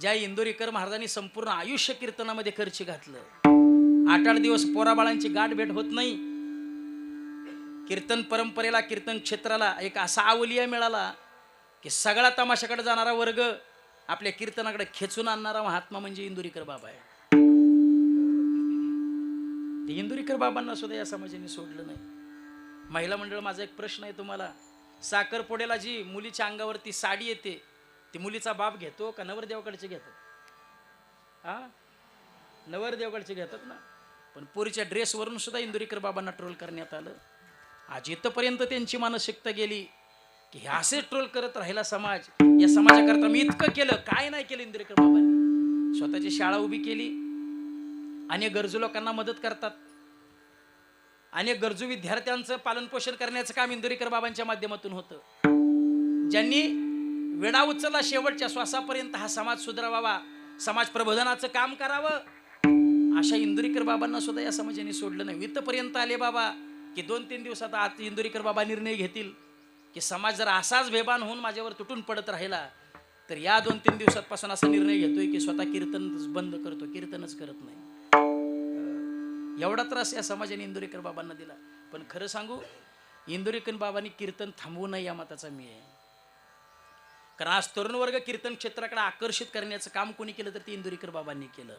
ज्या इंदोरीकर महाराजांनी संपूर्ण आयुष्य कीर्तनामध्ये खर्च घातलं. आठ आठ दिवस पोराबाळांची गाठ भेट होत नाही. कीर्तन परंपरेला कीर्तन क्षेत्राला एक असा आवलिया मिळाला की सगळा तमाशाकडे जाणारा वर्ग आपल्या कीर्तनाकडे खेचून आणणारा महात्मा म्हणजे इंदुरीकर बाबा आहे. ते इंदुरीकर बाबांना सुद्धा या समाजाने सोडलं नाही. महिला मंडळ माझा एक प्रश्न आहे तुम्हाला. साखरपोड्याला जी मुलीच्या अंगावरती साडी येते ती मुलीचा बाप घेतो का नवरदेवाकडचे घेतात? हा? नवरदेवाकडचे घेतात ना? पण पोरीच्या ड्रेसवरून सुद्धा इंदुरीकर बाबांना ट्रोल करण्यात आलं. आज इथपर्यंत त्यांची मानसिकता गेली की हे असे ट्रोल करत राहिला समाज. या समाजाकरता मी इतकं केलं काय नाही केलं इंदुरीकर बाबांनी. स्वतःची शाळा उभी केली. अनेक गरजू लोकांना मदत करतात. अनेक गरजू विद्यार्थ्यांचं पालनपोषण करण्याचं काम इंदुरीकर बाबांच्या माध्यमातून होतं. ज्यांनी वेडा उचलला शेवटच्या श्वासापर्यंत हा समाज सुधारावा समाज प्रबोधनाचं काम करावं. अशा इंदुरीकर बाबांना सुद्धा या समाजाने सोडलं नाही. इथपर्यंत आले बाबा की दोन तीन दिवसात आज इंदुरीकर बाबा निर्णय घेतील की समाज जर असाच बेबान होऊन माझ्यावर तुटून पडत राहिला तर या दोन तीन दिवसांपासून असा निर्णय घेतोय की स्वतः कीर्तन बंद करतो. कीर्तनच करत नाही. एवढा त्रास या समाजाने इंदुरीकर बाबांना दिला. पण खरं सांगू इंदुरीकर बाबांनी कीर्तन थांबवू नये या मताचा मी आहे. कारण आज तरुण वर्ग कीर्तन क्षेत्राकडे आकर्षित करण्याचं काम कोणी केलं तर ते इंदुरीकर बाबांनी केलं.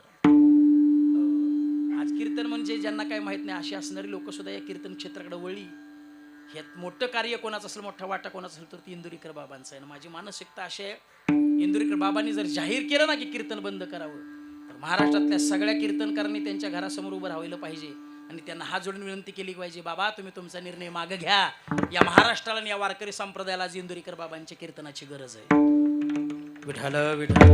आज कीर्तन म्हणजे ज्यांना काय माहीत नाही अशी असणारी लोक सुद्धा या कीर्तन क्षेत्राकडे वळली. ह्यात मोठं कार्य कोणाचं असेल मोठा वाटा कोणाचा असेल तर ती इंदुरीकर बाबांचं आहे. आणि माझी मानसिकता अशी आहे इंदुरीकर बाबांनी जर जाहीर केलं ना की कीर्तन बंद करावं तर महाराष्ट्रातल्या सगळ्या कीर्तनकारांनी त्यांच्या घरासमोर उभं राहिलं पाहिजे. आणि त्यांना हात जोडून विनंती केली पाहिजे बाबा तुम्ही तुमचा निर्णय मागं घ्या या महाराष्ट्राला आणि या वारकरी संप्रदायाला जिंदुरीकर बाबांच्या कीर्तनाची गरज आहे विठाल विठाल